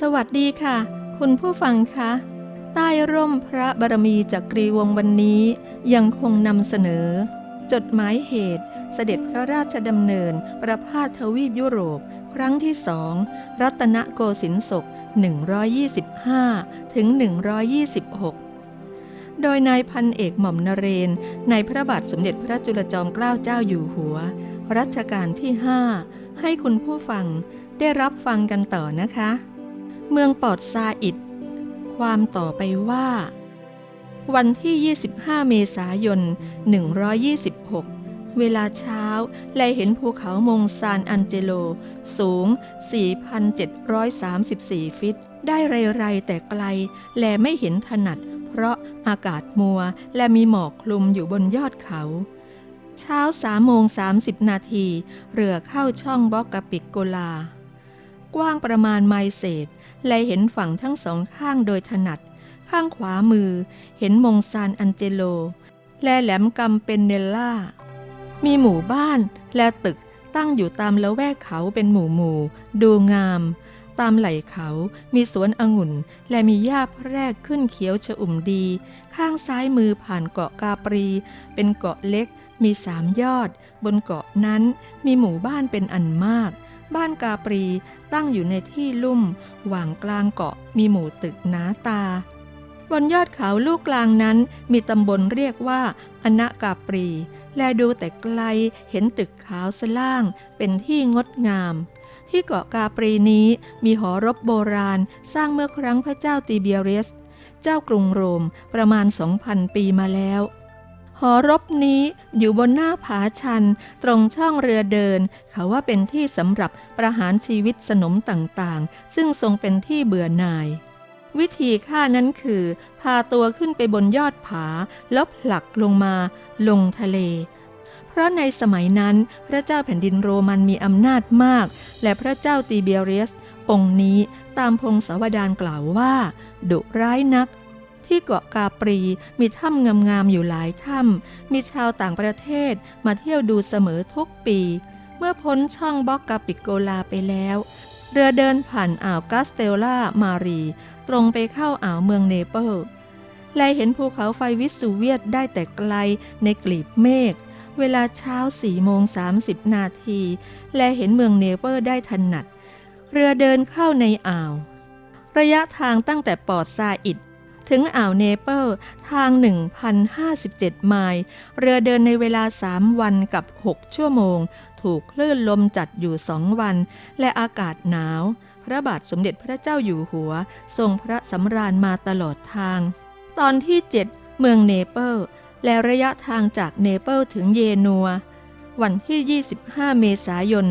สวัสดีค่ะ คุณผู้ฟังคะใต้ร่มพระบารมีจากกรีวงวันนี้ ยังคงนำเสนอ จดหมายเหตุ เสด็จพระราชดำเนิน ประพาสทวีปยุโรป ครั้งที่สองรัตนโกสินทร์ศก 125 ถึง 126 โดยนายพันเอกหม่อมนเรน ในพระบาทสมเด็จพระจุลจอมเกล้าเจ้าอยู่หัว รัชกาลที่ 5 ให้คุณผู้ฟังได้รับฟังกันต่อนะคะ เมืองปอดซาอิด ความต่อไปว่า วันที่ 25 เมษายน 126 เวลาเช้าแลเห็นภูเขามงซานอันเจโล สูง 4,734 ฟิต ได้ไรๆแต่ไกล แลไม่เห็นถนัด เพราะอากาศมัวและมีหมอกคลุมอยู่บนยอดเขาเช้า3โมง30นาที เรือเข้าช่องบอกกะปิกโกลา กว้างประมาณไมเศษแลเห็นฝั่งทั้งสองข้างโดยถนัด ข้างขวามือเห็นมงซานอันเจโล และแหลมกำเป็นเนลล่า มีหมู่บ้านและตึกตั้งอยู่ตามละแวกเขาเป็นหมู่หมู่ดูงาม ตามไหล่เขามีสวนองุ่น และมีหญ้าแพรกขึ้นเขียวชอุ่มดี ข้างซ้ายมือผ่านเกาะกาปรี เป็นเกาะเล็ก มีสามยอด บนเกาะนั้นมีหมู่บ้านเป็นอันมาก บ้านกาปรี ตั้งอยู่ในที่ลุ่มหว่างกลางเกาะมีหมู่ตึกหนาตา บนยอดเขาลูกกลางนั้นมีตำบลเรียกว่าอนากาปรี แลดูแต่ไกลเห็นตึกขาวสล่างเป็นที่งดงาม ที่เกาะกาปรีนี้มีหอรบโบราณสร้างเมื่อครั้งพระเจ้าติเบียเรสเจ้ากรุงโรมประมาณ 2,000 ปีมาแล้ว หอรบนี้อยู่บนหน้าผาชัน ตรงช่องเรือเดิน เขาว่าเป็นที่สำหรับประหารชีวิตสนมต่างๆ ซึ่งทรงเป็นที่เบื่อหน่าย วิธีฆ่านั้นคือ พาตัวขึ้นไปบนยอดผาแล้วผลักลงมา ลงทะเลเพราะในสมัยนั้นพระเจ้าแผ่นดินโรมันมีอำนาจมาก และพระเจ้าตีเบียเรียส องค์นี้ตามพงศาวดารกล่าวว่า ดุร้ายนัก ที่เกาะกาปรีมีถ้ำงามๆอยู่หลายถ้ำมีชาวต่างประเทศมาเที่ยวดูเสมอทุกปี เมื่อพ้นช่องบอกกาปิโกลาไปแล้ว เรือเดินผ่านอ่าวกาสเตลล่ามารี ตรงไปเข้าอ่าวเมืองเนเปิลไลเห็นภูเขาไฟวิสูเวียตได้แต่ไกลในกลีบเมฆเวลาเช้า4โมง30 นาที และเห็นเมืองเนเปิลได้ถนัด เรือเดินเข้าในอ่าว ระยะทางตั้งแต่ปอดซาอิด ถึงอ่าวเนเปิลทาง 1,057 ไมล์ เรือเดินในเวลา 3 วันกับ 6 ชั่วโมง ถูกคลื่นลมจัดอยู่สองวัน และอากาศหนาว พระบาทสมเด็จพระเจ้าอยู่หัว ทรงพระสำราญมาตลอดทาง ตอนที่ 7 เมืองเนเปิลและระยะทางจากเนเปิลถึงเยนัว วันที่ 25 เมษายน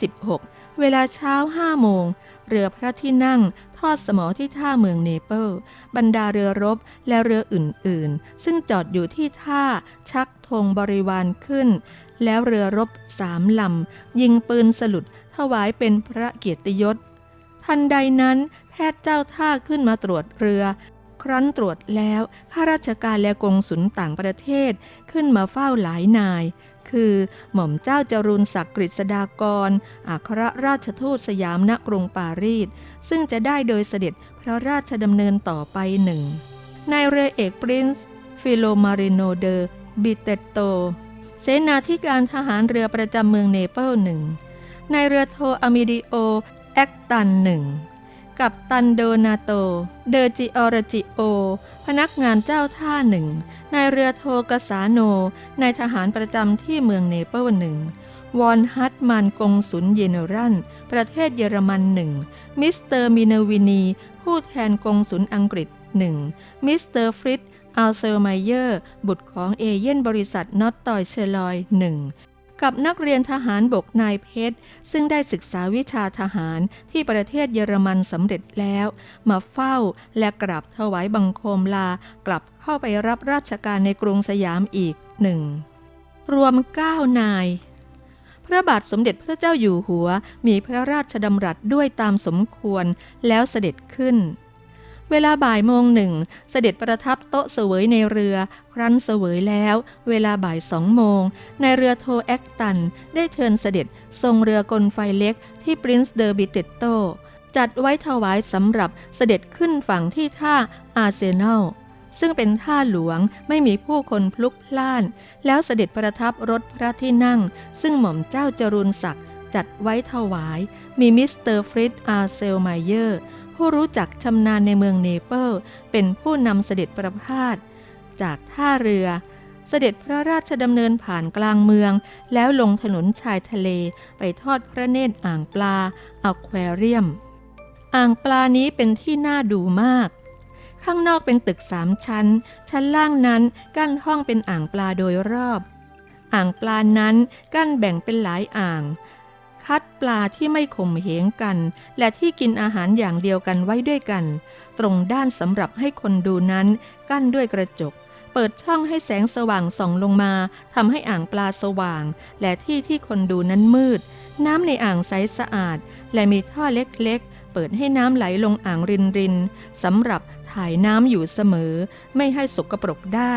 126 เวลาเช้า 5 โมง เรือพระที่นั่ง ทอดสมอที่ท่าเมืองเนเปิลบรรดาเรือรบและเรืออื่นๆ ซึ่งจอดอยู่ที่ท่าชักธงบริวารขึ้น แล้วเรือรบสามลำยิงปืนสลุดถวายเป็นพระเกียรติยศ ทันใดนั้นแพทย์เจ้าท่าขึ้นมาตรวจเรือ ครั้นตรวจแล้วข้าราชการและกงสุลต่างประเทศขึ้นมาเฝ้าหลายนาย คือ หม่อมเจ้าจรูนศักดิ์กฤษฎากร อัครราชทูตสยามณกรุงปารีส ซึ่งจะได้โดยเสด็จพระราชดำเนินต่อไปหนึ่ง นายเรือเอกปรินซ์ฟิโลมาริโนเดอบิเตโต เสนาธิการทหารเรือประจำเมืองเนเปิลหนึ่ง นายเรือโทอามิดิโอ แอคตันหนึ่ง กับตันโดนาโต เดอจิออรจิโอ พนักงานเจ้าท่าหนึ่ง นายเรือโทกสาโน นายทหารประจำที่เมืองเนเปิลหนึ่ง วอนฮัตมันกงสุลเยเนรัน ประเทศเยอรมันหนึ่ง มิสเตอร์มินวินี ผู้แทนกงสุลอังกฤษหนึ่ง มิสเตอร์ฟริตอัลเซอร์ไมเยอร์ บุตรของเอเย่นบริษัทน็อตตอยเชลอยหนึ่ง กับนักเรียนทหารบกนายเพชร ซึ่งได้ศึกษาวิชาทหารที่ประเทศเยอรมันสำเร็จแล้ว มาเฝ้าและกราบถวายบังคมลากลับเข้าไปรับราชการในกรุงสยามอีกหนึ่ง รวม 9 นาย พระบาทสมเด็จพระเจ้าอยู่หัวมีพระราชดำรัสด้วยตามสมควรแล้วเสด็จขึ้น เวลาบ่ายโมงหนึ่งเสด็จประทับโต๊ะเสวยในเรือ ครั้นเสวยแล้ว เวลาบ่ายสองโมงในเรือโทแอคตัน ได้เชิญเสด็จทรงเรือกลไฟเล็กที่ปรินซ์เดอร์บิเตโตจัดไว้ถวายสำหรับเสด็จขึ้นฝั่งที่ท่าอาร์เซนอลซึ่งเป็นท่าหลวงไม่มีผู้คนพลุกพล่าน แล้วเสด็จประทับรถพระที่นั่ง ซึ่งหม่อมเจ้าจรุนศักดิ์จัดไว้ถวาย มีมิสเตอร์ฟริดอาร์เซลไมเยอร์ ผู้รู้จักชำนาญในเมืองเนเปิลเป็นผู้นำเสด็จประพาสจากท่าเรือ เสด็จพระราชดำเนินผ่านกลางเมือง แล้วลงถนนชายทะเลไปทอดพระเนตรอ่างปลาอควาเรียม อ่างปลานี้เป็นที่น่าดูมาก ข้างนอกเป็นตึกสามชั้น ชั้นล่างนั้นกั้นห้องเป็นอ่างปลาโดยรอบ อ่างปลานั้นกั้นแบ่งเป็นหลายอ่าง คัดปลาที่ไม่ข่มเหงกัน และที่กินอาหารอย่างเดียวกันไว้ด้วยกัน ตรงด้านสำหรับให้คนดูนั้นกั้นด้วยกระจก เปิดช่องให้แสงสว่างส่องลงมาทำให้อ่างปลาสว่าง และที่ที่คนดูนั้นมืด น้ำในอ่างใสสะอาด และมีท่อเล็กๆ เปิดให้น้ำไหลลงอ่างรินรินๆสำหรับถ่ายน้ำอยู่เสมอ ไม่ให้สกปรกได้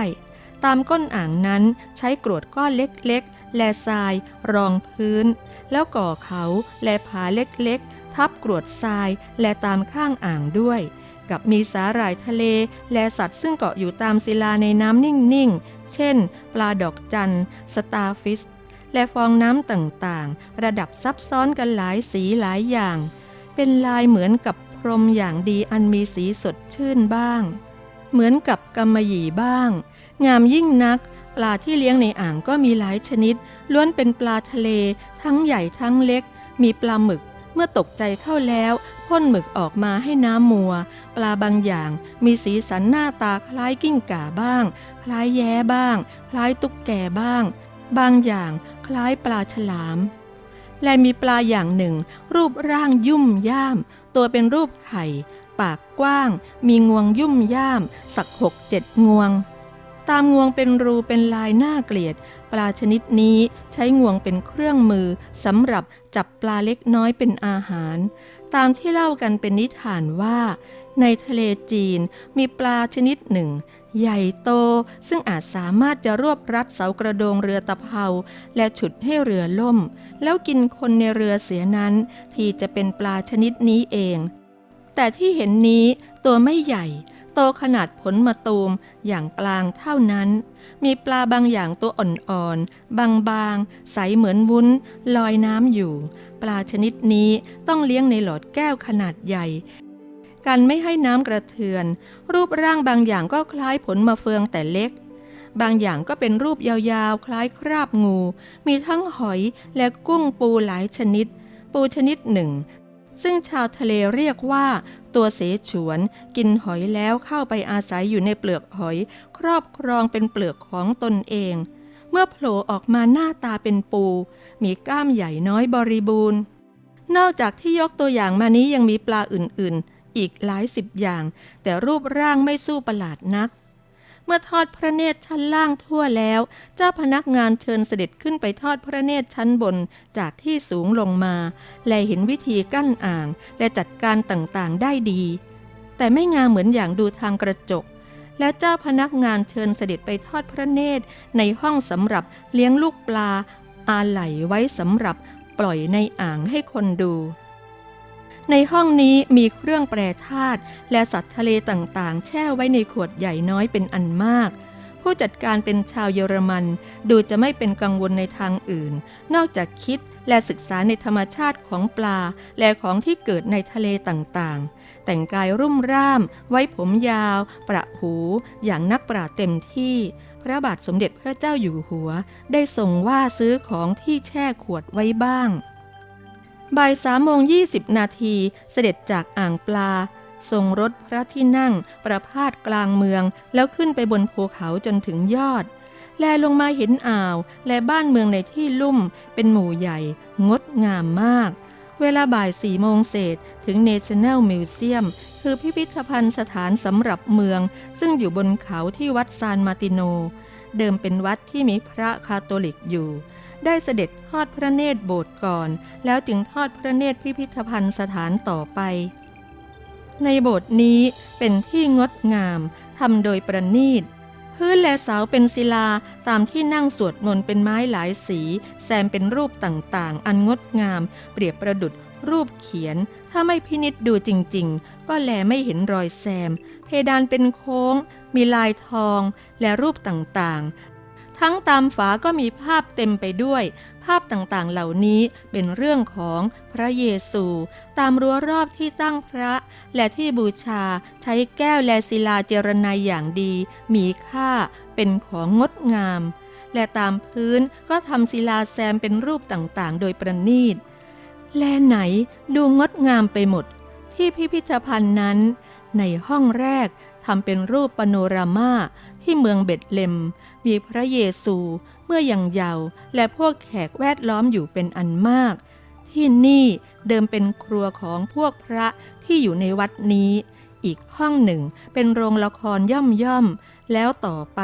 ตามก้นอ่างนั้นใช้กรวดก้อนเล็กๆ และทรายรองพื้น แล้วก่อเขาและผาเล็กๆ ทับกรวดทรายและตามข้างอ่างด้วย กับมีสาหร่ายทะเล และสัตว์ซึ่งเกาะอยู่ตามศิลาในน้ำนิ่งๆ เช่น ปลาดอกจันสตาร์ฟิชและฟองน้ำต่างๆ ระดับซับซ้อนกันหลายสีหลายอย่าง เป็นลายเหมือนกับพรมอย่างดีอันมีสีสดชื่นบ้าง เหมือนกับกำมะหยี่บ้าง งามยิ่งนัก ปลาที่เลี้ยงในอ่างก็มีหลายชนิด ล้วนเป็นปลาทะเล ทั้งใหญ่ทั้งเล็ก มีปลาหมึก เมื่อตกใจเข้าแล้วพ่นหมึกออกมาให้น้ำมัว ปลาบางอย่าง มีสีสันหน้าตาคล้ายกิ้งก่าบ้าง คล้ายแย้บ้าง คล้ายตุ๊กแกบ้าง บางอย่างคล้ายปลาฉลาม และมีปลาอย่างหนึ่ง รูปร่างยุ่มย่าม ตัวเป็นรูปไข่ ปากกว้าง มีงวงยุ่มย่าม สักหกเจ็ดงวง ตามงวงเป็นรูเป็นลายน่าเกลียด ปลาชนิดนี้ใช้งวงเป็นเครื่องมือสำหรับจับปลาเล็กน้อยเป็นอาหาร ตามที่เล่ากันเป็นนิทานว่า ในทะเลจีนมีปลาชนิดหนึ่ง ใหญ่โตซึ่งอาจสามารถจะรวบรัดเสากระโดงเรือตะเภา และฉุดให้เรือล่ม แล้วกินคนในเรือเสียนั้น ที่จะเป็นปลาชนิดนี้เอง แต่ที่เห็นนี้ตัวไม่ใหญ่ โตขนาดผลมะตูมอย่างกลางเท่านั้น มีปลาบางอย่างตัวอ่อนๆ บางๆ ใสเหมือนวุ้น ลอยน้ำอยู่ ปลาชนิดนี้ต้องเลี้ยงในหลอดแก้วขนาดใหญ่ กันไม่ให้น้ำกระเทือน รูปร่างบางอย่างก็คล้ายผลมะเฟืองแต่เล็ก บางอย่างก็เป็นรูปยาวๆ คล้ายคราบงู มีทั้งหอยและกุ้งปูหลายชนิด ปูชนิดหนึ่งซึ่งชาวทะเลเรียกว่า ตัวเสฉวน กินหอยแล้วเข้าไปอาศัยอยู่ในเปลือกหอย ครอบครองเป็นเปลือกของตนเอง เมื่อโผล่ออกมาหน้าตาเป็นปู มีกล้ามใหญ่น้อยบริบูรณ์ นอกจากที่ยกตัวอย่างมานี้ยังมีปลาอื่นๆ อีกหลายสิบอย่าง แต่รูปร่างไม่สู้ประหลาดนัก เมื่อทอดพระเนตรชั้นล่างทั่วแล้ว เจ้าพนักงานเชิญเสด็จขึ้นไปทอดพระเนตรชั้นบนจากที่สูงลงมา และเห็นวิธีกั้นอ่าง และจัดการต่างๆได้ดี แต่ไม่งามเหมือนอย่างดูทางกระจก และเจ้าพนักงานเชิญเสด็จไปทอดพระเนตรในห้องสำหรับเลี้ยงลูกปลา อาไหลไว้สำหรับปล่อยในอ่างให้คนดู ในห้องนี้มีเครื่องแปรธาตุและสัตว์ทะเลต่างๆ แช่ไว้ในขวดใหญ่น้อยเป็นอันมาก ผู้จัดการเป็นชาวเยอรมัน ดูจะไม่เป็นกังวลในทางอื่น นอกจากคิดและศึกษาในธรรมชาติของปลา และของที่เกิดในทะเลต่างๆ แต่งกายรุ่มร่าม ไว้ผมยาว ประหู อย่างนักปราเต็มที่ พระบาทสมเด็จพระเจ้าอยู่หัว ได้ทรงว่าซื้อของที่แช่ขวดไว้บ้าง บ่ายสามโมงยี่สิบนาทีเสด็จจากอ่างปลา ทรงรถพระที่นั่งประพาสกลางเมือง แล้วขึ้นไปบนภูเขาจนถึงยอด แลลงมาเห็นอ่าว และบ้านเมืองในที่ลุ่ม เป็นหมู่ใหญ่ งดงามมาก เวลาบ่ายสี่โมงเศษถึง National Museum คือพิพิธภัณฑ์สถานสำหรับเมือง ซึ่งอยู่บนเขาที่วัดซานมาติโน เดิมเป็นวัดที่มีพระคาทอลิกอยู่ ได้เสด็จทอดพระเนตรโบสถ์ก่อน แล้วจึงทอดพระเนตรพิพิธภัณฑ์สถานต่อไป ในโบสถ์นี้เป็นที่งดงามทำโดยประณีตพื้นและเสาเป็นศิลาตามที่นั่งสวดมนต์เป็นไม้หลายสี แซมเป็นรูปต่างๆ อันงดงาม เปรียบประดุดรูปเขียน ถ้าไม่พินิษดูจริง ๆ ก็แลไม่เห็นรอยแซม เพดานเป็นโค้ง มีลายทอง และรูปต่างๆ ทั้งตามฝาก็มีภาพเต็มไปด้วย ภาพต่างๆเหล่านี้เป็นเรื่องของพระเยซู ตามรั้วรอบที่ตั้งพระ และที่บูชาใช้แก้วและศิลาเจรไนยอย่างดี มีค่าเป็นของงดงาม และตามพื้นก็ทำศิลาแซมเป็นรูปต่างๆ โดยประณีต และไหนดูงดงามไปหมด ที่พิพิธภัณฑ์นั้น ในห้องแรกทำเป็นรูปปโนรามาที่เมืองเบ็ดเลม มีพระเยซูเมื่อยังเยาว์และพวกแขกแวดล้อมอยู่เป็นอันมาก ที่นี่เดิมเป็นครัวของพวกพระที่อยู่ในวัดนี้ อีกห้องหนึ่งเป็นโรงละครย่อมย่อมๆแล้วต่อไป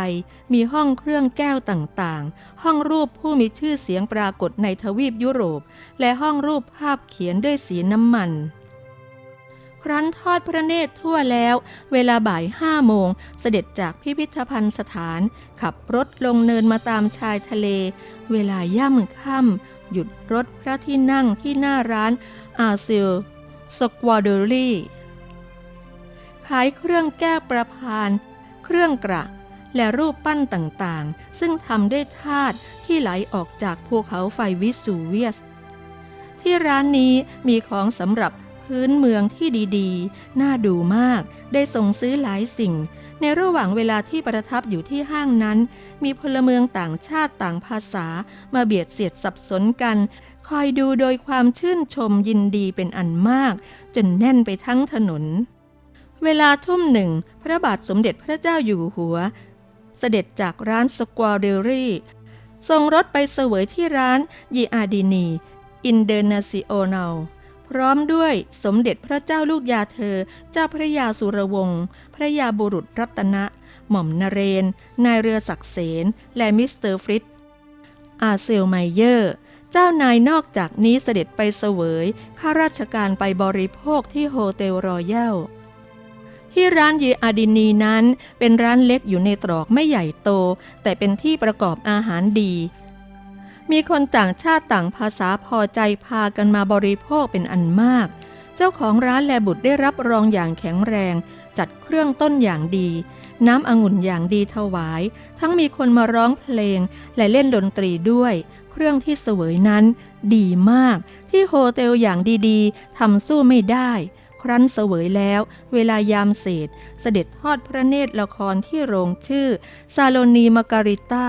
มีห้องเครื่องแก้วต่างๆ ห้องรูปผู้มีชื่อเสียงปรากฏในทวีปยุโรป และห้องรูปภาพเขียนด้วยสีน้ำมัน ครั้นทอดพระเนตรทั่วแล้ว เวลาบ่ายห้าโมง เสด็จจากพิพิธภัณฑ์สถาน ขับรถลงเนินมาตามชายทะเล เวลาย่ำค่ำหยุดรถพระที่นั่งที่หน้าร้านอาซิลสควอเดอรี่ขายเครื่องแก้ประพานเครื่องกระและรูปปั้นต่างๆ ซึ่งทำด้วยธาตุที่ไหลออกจากภูเขาไฟวิสูเวียส ที่ร้านนี้มีของสำหรับ พื้นเมืองที่ดีๆ น่าดูมาก ได้ส่งซื้อหลายสิ่ง ในระหว่างเวลาที่ประทับอยู่ที่ห้างนั้น มีพลเมืองต่างชาติต่างภาษา มาเบียดเสียดสับสนกัน คอยดูโดยความชื่นชมยินดีเป็นอันมาก จนแน่นไปทั้งถนน เวลาทุ่มหนึ่ง พระบาทสมเด็จพระเจ้าอยู่หัว เสด็จจากร้านสควอเดอรี่ทรงรถไปเสวยที่ร้านยีอาดินี อินเดอร์นาซิโอนาล พร้อมด้วยสมเด็จพระเจ้าลูกยาเธอ เจ้าพระยาสุรวงศ์พระยาบุรุษรัตนะ หม่อมนเรน นายเรือศักเสน และมิสเตอร์ฟริตอาเซลไมเยอร์ เจ้านายนอกจากนี้เสด็จไปเสวยข้าราชการไปบริโภคที่โฮเทลรอยัลที่ร้านเยอาดินีนั้นเป็นร้านเล็กอยู่ในตรอกไม่ใหญ่โต แต่เป็นที่ประกอบอาหารดี มีคนต่างชาติต่างภาษาพอใจพากันมาบริโภคเป็นอันมาก เจ้าของร้านแลบุตรได้รับรองอย่างแข็งแรง จัดเครื่องต้นอย่างดี น้ำองุ่นอย่างดีถวาย ทั้งมีคนมาร้องเพลง และเล่นดนตรีด้วย เครื่องที่เสวยนั้น ดีมาก ที่โฮเทลอย่างดีๆทำสู้ไม่ได้ ครั้นเสวยแล้ว เวลายามเศษ เสด็จทอดพระเนตรละครที่โรงชื่อ ซาโลนีมาการิต้า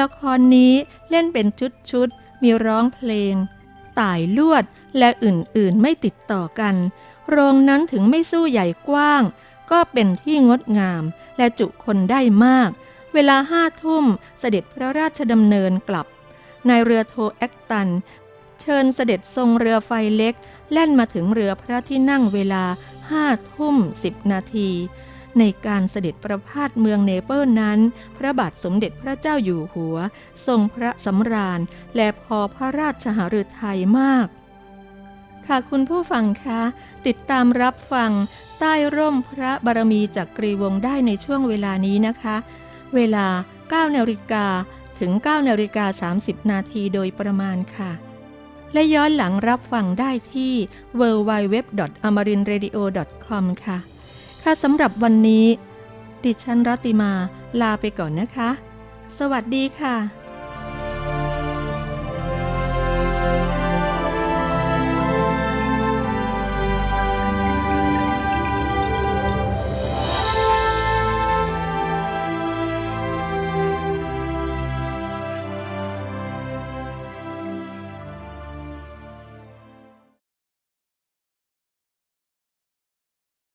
ละครนี้เล่นเป็นชุดๆ มีร้องเพลง ต่ายลวดและอื่นๆไม่ติดต่อกัน โรงนั้นถึงไม่สู้ใหญ่กว้าง ก็เป็นที่งดงามและจุคนได้มาก เวลาห้าทุ่มเสด็จพระราชดำเนินกลับ นายเรือโทแอคตัน เชิญเสด็จทรงเรือไฟเล็ก แล่นมาถึงเรือพระที่นั่งเวลาห้าทุ่มสิบนาที ในการเสด็จประพาสเมืองเนเปิลนั้น พระบาทสมเด็จพระเจ้าอยู่หัว ทรงพระสำราญ และพอพระราชหฤทัยมาก ค่ะคุณผู้ฟังคะ ติดตามรับฟังใต้ร่มพระบารมีจากกรีวงได้ในช่วงเวลานี้นะคะ เวลา9นาฬิกาถึง9นาฬิกา30 นาทีโดยประมาณค่ะ และย้อนหลังรับฟังได้ที่ www.amarinradio.com ค่ะ ค่ะสำหรับวันนี้ ดิฉันรัติมาลาไปก่อนนะคะ สวัสดีค่ะ